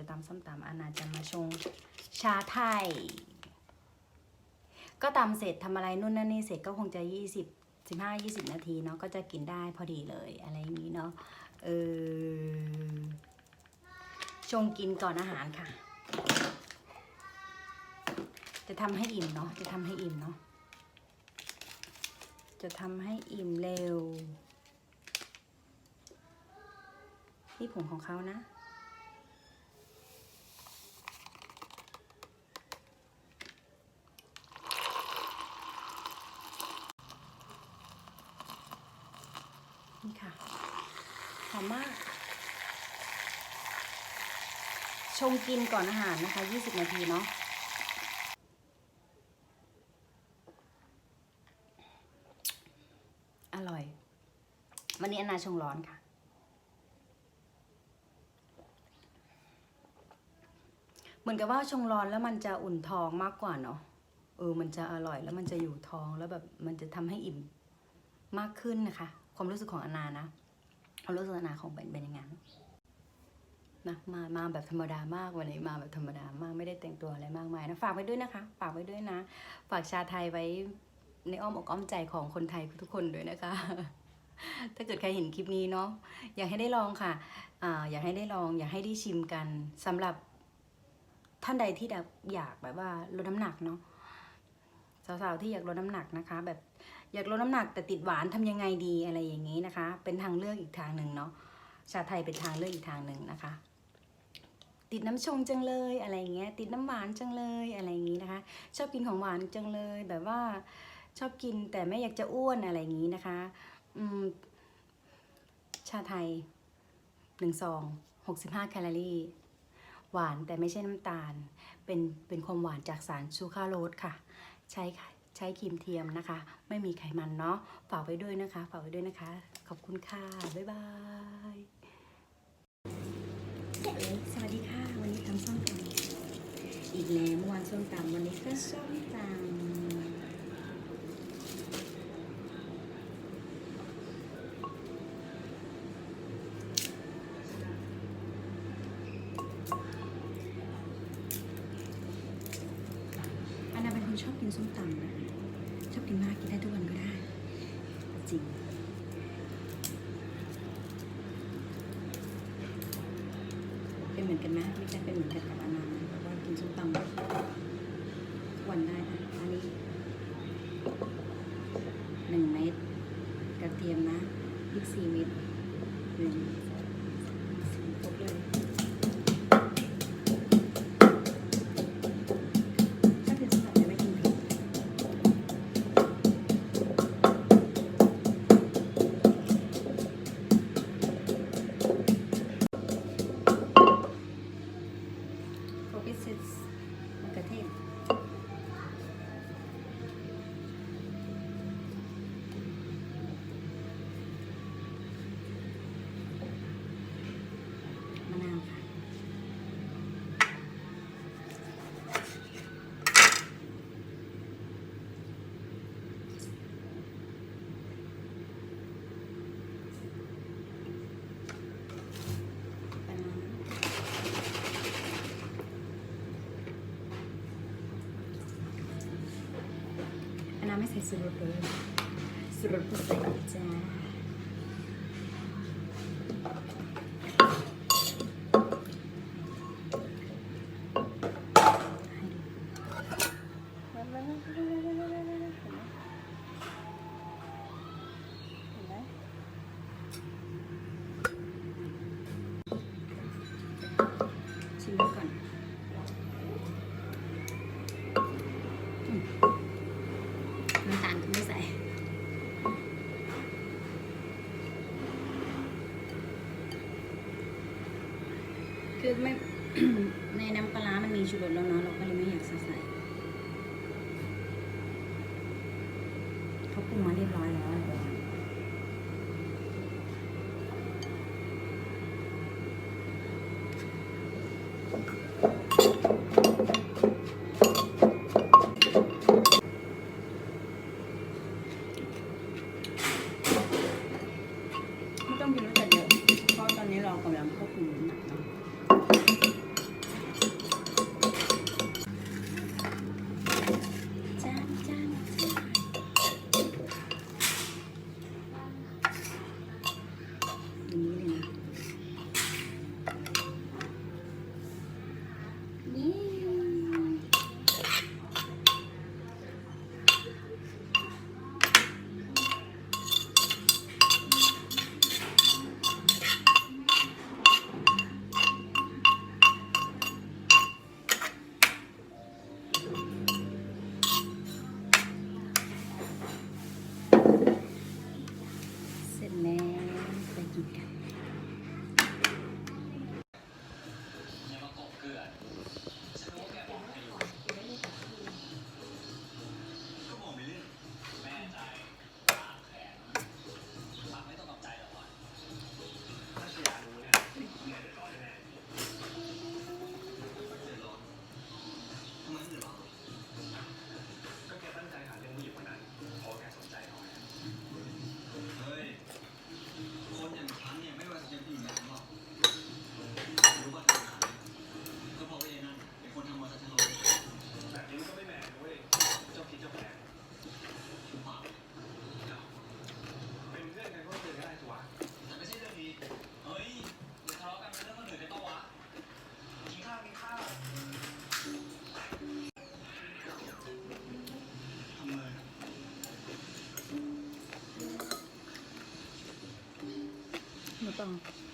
จะตำส้มตำอานาจะมาชงชาไทย ก็ตำเสร็จทำอะไรนู่นนั่นนี่เสร็จก็คงจะยี่สิบสิบห้ายี่สิบนาทีเนาะก็จะกินได้พอดีเลยอะไรอย่างนี้เนาะเออชงกินก่อนอาหารค่ะ จะทำให้อิ่มเนาะจะทำให้อิ่มเนาะจะทำให้อิ่มเร็ว นี่ผงของเขานะ นี่ค่ะ หอมมาก ชงกินก่อนอาหารนะคะ 20 นาทีเนาะอร่อย วันนี้อนาชงร้อนค่ะ เหมือนกับว่าชงร้อนแล้วมันจะอุ่นท้องมากกว่าเนาะเออ มันจะอร่อยแล้วมันจะอยู่ท้องแล้วแบบมันจะทำให้อิ่มมากขึ้นนะคะ ความรู้สึกของอนานะความรู้สึกอนาของเป็นเป็นอย่างนั้นนะมามาแบบธรรมดามากวันนี้มาแบบธรรมดามากไม่ได้แต่งตัวอะไรมากมายนะฝากไว้ด้วยนะคะ ฝากไว้ด้วยนะ ฝากชาไทยไว้ในอ้อมอกอ้อมใจของคนไทยทุกคนด้วยนะคะ ถ้าเกิดใครเห็นคลิปนี้เนาะอยากให้ได้ลองค่ะอ่าอยากให้ได้ลอง อยากให้ได้ชิมกันสำหรับท่านใดที่แบบอยากแบบว่าลดน้ำหนักเนาะสาวๆที่อยากลดน้ำหนักนะคะ แบบ อยากลดน้ำหนักแต่ติดหวานทำยังไงดีอะไรอย่างนี้นะคะ เป็นทางเลือกอีกทางหนึ่งเนาะชาไทยเป็นทางเลือกอีกทางหนึ่งนะคะ ติดน้ำชงจังเลยอะไรอย่างเงี้ย ติดน้ำหวานจังเลยอะไรอย่างนี้นะคะ ชอบกินของหวานจังเลย แบบว่าชอบกินแต่ไม่อยากจะอ้วนอะไรอย่างนี้นะคะอืมชาไทยหนึ่งซองหกสิบห้าแคลอรี่ หวานแต่ไม่ใช่น้ำตาล เป็นเป็นความหวานจากสารชูคราโรสค่ะ ใช้ค่ะ ใช้ครีมเทียมนะคะ ไม่มีไขมันเนาะฝากไว้ด้วยนะคะฝากไว้ด้วยนะคะ ขอบคุณค่ะบ๊ายบายเอ๋สวัสดีค่ะ วันนี้ทำส้มตำอีกแล้วเมื่อวานส้มตำวันนี้ก็ส้มตำอันนั้นเป็นคนชอบกินส้มตำนะ ชอบกินมากกินได้ทุกวันก็ได้ จริงเป็นเหมือนกันไหมไม่ใช่เป็นเหมือนกันกับอนันต์แบบว่ากินส้มตำทุกวันได้นะอันนี้หนึ่งเม็ดกระเทียมนะพริกสี่เม็ดหนึ่ง โคพิซิสมะเขือเทศมะนาวค่ะ ปลาร้า อันนั้นไม่ใส่สูตรเลย คือไม่ ในน้ำปลา มันมีชูรสแล้วเนาะ เราก็เลยไม่อยากใส่เขาปรุงมาเรียบร้อยแล้วอะไม่ต้องกินรสจัดเยอะเพราะตอนนี้เรากำลังควบคุมน้ำหนัก เ